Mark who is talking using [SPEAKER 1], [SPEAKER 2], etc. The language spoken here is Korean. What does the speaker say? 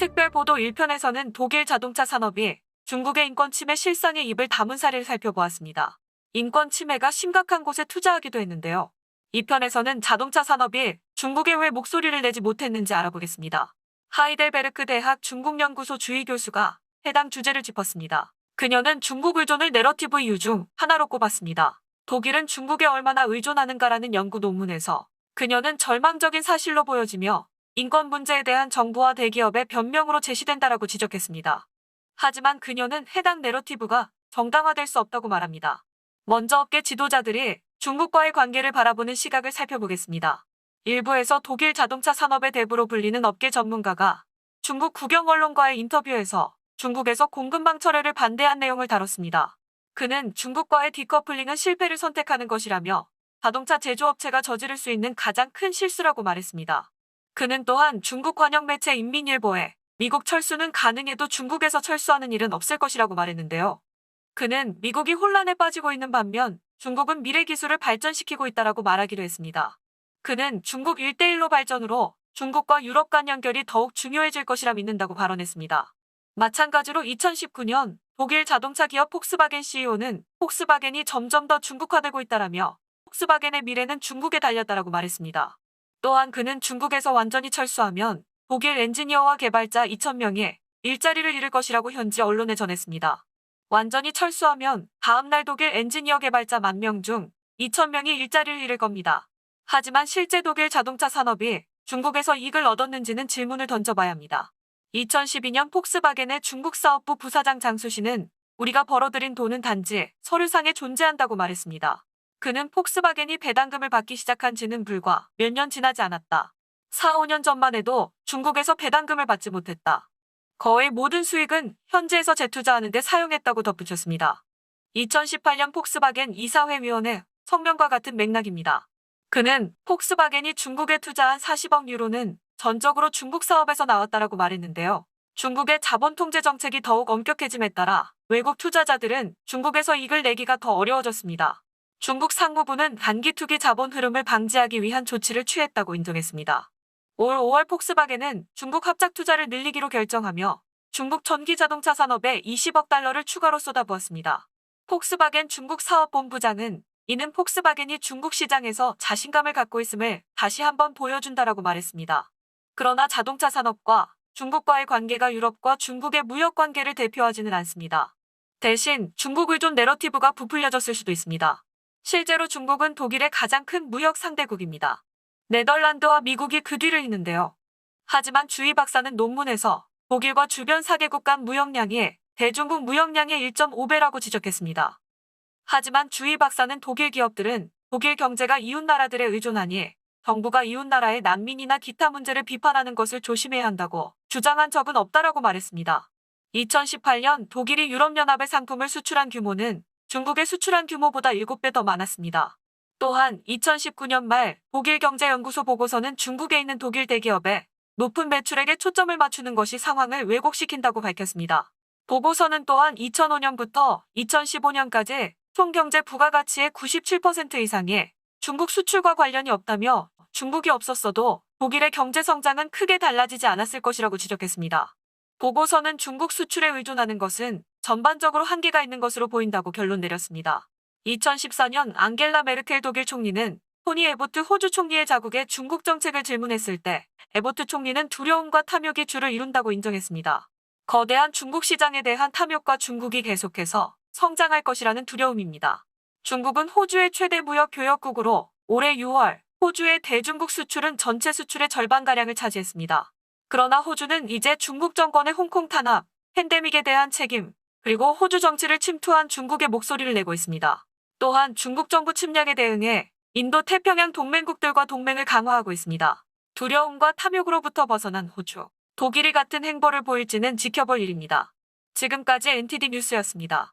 [SPEAKER 1] 특별 보도 1편에서는 독일 자동차 산업이 중국의 인권 침해 실상에 입을 다문 사례를 살펴보았습니다. 인권 침해가 심각한 곳에 투자하기도 했는데요. 2편에서는 자동차 산업이 중국에 왜 목소리를 내지 못했는지 알아보겠습니다. 하이델베르크 대학 중국연구소 주의 교수가 해당 주제를 짚었습니다. 그녀는 중국 의존을 내러티브 이유 중 하나로 꼽았습니다. 독일은 중국에 얼마나 의존하는가라는 연구 논문에서 그녀는 절망적인 사실로 보여지며 인권 문제에 대한 정부와 대기업의 변명으로 제시된다라고 지적했습니다. 하지만 그녀는 해당 내러티브가 정당화될 수 없다고 말합니다. 먼저 업계 지도자들이 중국과의 관계를 바라보는 시각을 살펴보겠습니다. 일부에서 독일 자동차 산업의 대부로 불리는 업계 전문가가 중국 국영 언론과의 인터뷰에서 중국에서 공급망 철회를 반대한 내용을 다뤘습니다. 그는 중국과의 디커플링은 실패를 선택하는 것이라며 자동차 제조업체가 저지를 수 있는 가장 큰 실수라고 말했습니다. 그는 또한 중국 관영 매체 인민일보에 미국 철수는 가능해도 중국에서 철수하는 일은 없을 것이라고 말했는데요. 그는 미국이 혼란에 빠지고 있는 반면 중국은 미래 기술을 발전시키고 있다라고 말하기도 했습니다. 그는 중국 1대1로 발전으로 중국과 유럽 간 연결이 더욱 중요해질 것이라 믿는다고 발언했습니다. 마찬가지로 2019년 독일 자동차 기업 폭스바겐 CEO는 폭스바겐이 점점 더 중국화되고 있다라며 폭스바겐의 미래는 중국에 달렸다라고 말했습니다. 또한 그는 중국에서 완전히 철수하면 독일 엔지니어와 개발자 2,000명이 일자리를 잃을 것이라고 현지 언론에 전했습니다. 완전히 철수하면 다음날 독일 엔지니어 개발자 만명 중 2,000명이 일자리를 잃을 겁니다. 하지만 실제 독일 자동차 산업이 중국에서 이익을 얻었는지는 질문을 던져봐야 합니다. 2012년 폭스바겐의 중국 사업부 부사장 장수 씨는 우리가 벌어들인 돈은 단지 서류상에 존재한다고 말했습니다. 그는 폭스바겐이 배당금을 받기 시작한 지는 불과 몇 년 지나지 않았다. 4, 5년 전만 해도 중국에서 배당금을 받지 못했다. 거의 모든 수익은 현지에서 재투자하는 데 사용했다고 덧붙였습니다. 2018년 폭스바겐 이사회 위원회 성명과 같은 맥락입니다. 그는 폭스바겐이 중국에 투자한 40억 유로는 전적으로 중국 사업에서 나왔다라고 말했는데요. 중국의 자본 통제 정책이 더욱 엄격해짐에 따라 외국 투자자들은 중국에서 이익을 내기가 더 어려워졌습니다. 중국 상무부는 단기 투기 자본 흐름을 방지하기 위한 조치를 취했다고 인정했습니다. 올 5월 폭스바겐은 중국 합작 투자를 늘리기로 결정하며 중국 전기 자동차 산업에 20억 달러를 추가로 쏟아부었습니다. 폭스바겐 중국 사업본부장은 이는 폭스바겐이 중국 시장에서 자신감을 갖고 있음을 다시 한번 보여준다라고 말했습니다. 그러나 자동차 산업과 중국과의 관계가 유럽과 중국의 무역 관계를 대표하지는 않습니다. 대신 중국 의존 내러티브가 부풀려졌을 수도 있습니다. 실제로 중국은 독일의 가장 큰 무역 상대국입니다. 네덜란드와 미국이 그 뒤를 잇는데요. 하지만 주희 박사는 논문에서 독일과 주변 4개국 간 무역량이 대중국 무역량의 1.5배라고 지적했습니다. 하지만 주희 박사는 독일 기업들은 독일 경제가 이웃 나라들에 의존하니 정부가 이웃 나라의 난민이나 기타 문제를 비판하는 것을 조심해야 한다고 주장한 적은 없다라고 말했습니다. 2018년 독일이 유럽연합에 상품을 수출한 규모는 중국의 수출한 규모보다 7배 더 많았습니다. 또한 2019년 말 독일경제연구소 보고서는 중국에 있는 독일 대기업에 높은 매출액에 초점을 맞추는 것이 상황을 왜곡시킨다고 밝혔습니다. 보고서는 또한 2005년부터 2015년까지 총 경제 부가가치의 97% 이상이 중국 수출과 관련이 없다며 중국이 없었어도 독일의 경제 성장은 크게 달라지지 않았을 것이라고 지적했습니다. 보고서는 중국 수출에 의존하는 것은 전반적으로 한계가 있는 것으로 보인다고 결론 내렸습니다. 2014년 앙겔라 메르켈 독일 총리는 토니 에보트 호주 총리의 자국의 중국 정책을 질문했을 때 에보트 총리는 두려움과 탐욕이 주를 이룬다고 인정했습니다. 거대한 중국 시장에 대한 탐욕과 중국이 계속해서 성장할 것이라는 두려움입니다. 중국은 호주의 최대 무역 교역국으로 올해 6월 호주의 대중국 수출은 전체 수출의 절반가량을 차지했습니다. 그러나 호주는 이제 중국 정권의 홍콩 탄압, 팬데믹에 대한 책임, 그리고 호주 정치를 침투한 중국의 목소리를 내고 있습니다. 또한 중국 정부 침략에 대응해 인도 태평양 동맹국들과 동맹을 강화하고 있습니다. 두려움과 탐욕으로부터 벗어난 호주, 독일이 같은 행보를 보일지는 지켜볼 일입니다. 지금까지 NTD 뉴스였습니다.